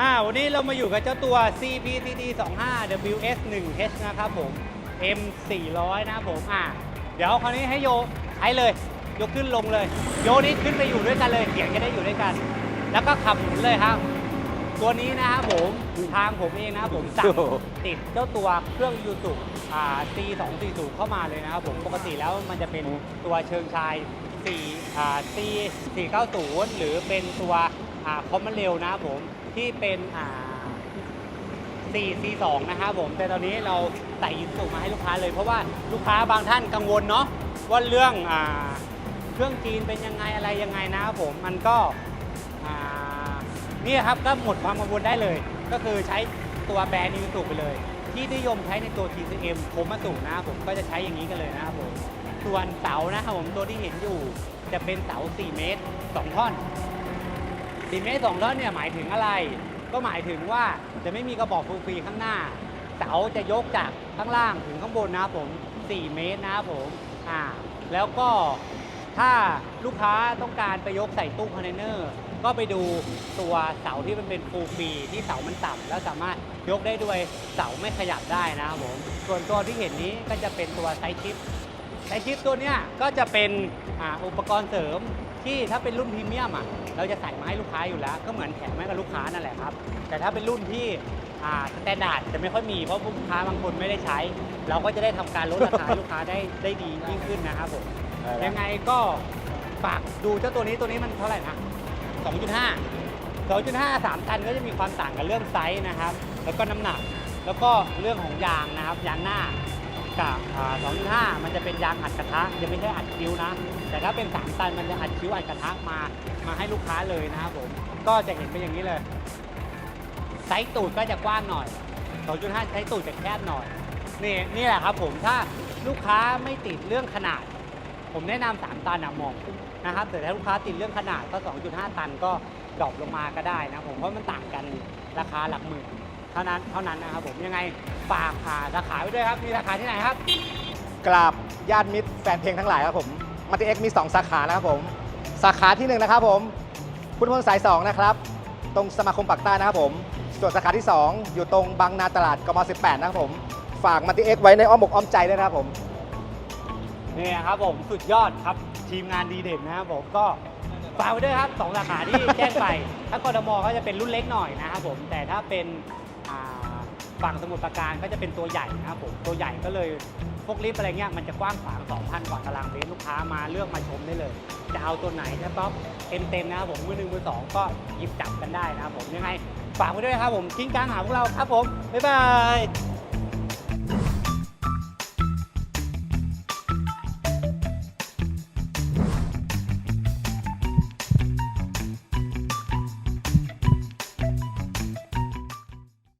อ่าวันนี้เรามาอยู่กับเจ้าตัว CPTD 25 WS 1 H นะครับผม M 400นะครับผมอ่าเดี๋ยวคราวนี้ให้โยใช้เลย ยกขึ้นลงเลย โยนี่ขึ้นไปอยู่ด้วยกันเลยเสียงจะได้อยู่ด้วยกัน แล้วก็ขับหมุนเลยครับ ตัวนี้นะครับผมทางผมเองนะครับผมสั่งติดเจ้าตัวเครื่องยูสุอ่า C 2 4 0เข้ามาเลยนะครับผมปกติแล้วมันจะเป็นตัวเชิงชาย4อ่า C 490 หรือเป็นตัวอ่าคอมมอนเร็วนะครับผม ที่เป็นอ่า4 C2 นะครับผม แต่ตอนนี้เราใส่ยูสุมาให้ลูกค้าเลย เพราะว่าลูกค้าบางท่านกังวลเนาะว่าเรื่องอ่าเครื่องจีนเป็นยังไงอะไรยังไงนะครับผม มันก็อ่านี่ครับก็หมดความกังวลได้เลย ก็คือใช้ตัวแบรนด์ยูสุไปเลย ที่นิยมใช้ในตัว TCM โคมาสุนะครับผมก็จะใช้อย่างนี้กันเลยนะครับผมส่วนเสานะครับผมตัวที่เห็นอยู่จะเป็นเสา 4 เมตร 2 ท่อน 4เมตร2ท่อนเนี่ยหมายถึงอะไร ก็หมายถึงว่าจะไม่มีกระบอกฟูลฟรีข้างหน้า เสาจะยกจากข้างล่างถึงข้างบนนะผม 4 เมตรนะผมอ่าแล้วก็ถ้าลูกค้าต้องการไปยกใส่ตู้คอนเทนเนอร์ก็ไปดูตัวเสาที่มันเป็นฟูลฟรีที่เสามันต่ำแล้วสามารถยกได้ด้วยเสาไม่ขยับได้นะครับผมส่วนตัวที่เห็นนี้ก็จะเป็นตัวไซชิปไอชิปตัวเนี้ยก็จะเป็นออุปกรณ์เสริม ที่ถ้าเป็นรุ่นพรีเมียมอะเราจะใส่มาให้ลูกค้าอยู่แล้ว ก็เหมือนแถมให้กับลูกค้านั่นแหละครับ แต่ถ้าเป็นรุ่นที่อ่าสแตนดาร์ดจะไม่ค่อยมีเพราะลูกค้าบางคนไม่ได้ใช้ เราก็จะได้ทำการลดราคาให้ลูกค้าได้ได้ดียิ่งขึ้นนะครับผมยังไงก็ฝากดูเจ้าตัวนี้ตัวนี้มันเท่าไหร่นะ 2.5 2.5 3 ตันก็จะมีความต่างกันเรื่องไซส์นะครับ แล้วก็น้ำหนัก แล้วก็เรื่องของยางนะครับ ยางหน้า กับอ่า2.5มันจะเป็นยางอัดกระทะจะไม่ใช่อัดคิ้วนะ แต่ถ้าเป็น3ตันมันจะอัดคิ้วอัดกระทะมามาให้ลูกค้าเลยนะครับผมก็จะเห็นเป็นอย่างนี้เลยไซส์ตูดก็จะกว้างหน่อย 2.5ไซส์ตูดจะแคบหน่อยนี่นี่แหละครับผมถ้าลูกค้าไม่ติดเรื่องขนาด ผมแนะนำ3ตันอะเหมาะนะครับแต่ถ้าลูกค้าติดเรื่องขนาดก็ 2.5 ตันก็ดรอปลงมาก็ได้นะผมเพราะมันต่างกันราคาหลักหมื่นเท่านั้นเท่านั้นนะครับผมยังไง ฝากหาสาขาไว้ด้วยครับ มีสาขาที่ไหนครับ กราบญาติมิตรแฟนเพลงทั้งหลายครับผมมัติเอ็กมี 2 สาขานะครับผม สาขาที่ 1 นะครับผมพุทธพลสาย 2 นะครับ ตรงสมาคมปากใต้นะครับผม ส่วนสาขาที่ 2 อยู่ตรงบางนาตลาดกม18 นะครับผม ฝากมัติเอ็กไว้ในอ้อมอกอ้อมใจด้วยนะครับผมนี่ครับผมสุดยอดครับทีมงานดีเด่นนะครับผมก็ฝากไว้ด้วยครับสองสาขาที่แจ้งไป ถ้ากรทมก็จะเป็นรุ่นเล็กหน่อยนะครับผม แต่ถ้าเป็นอ่า ฝั่งสมุทรปราการก็จะเป็นตัวใหญ่นะครับผมตัวใหญ่ก็เลยพวกลิฟต์อะไรเงี้ยมันจะกว้างขวาง 2,000 กว่าตารางเมตรลูกค้ามาเลือกมาชมได้เลย จะเอาตัวไหนถ้าป๊อปเต็มๆนะครับผมมือหนึ่งมือสองก็หยิบจับกันได้นะครับผมยังไงฝากไว้ด้วยครับผมกิ้งกางหาพวกเราครับผมบ๊ายบาย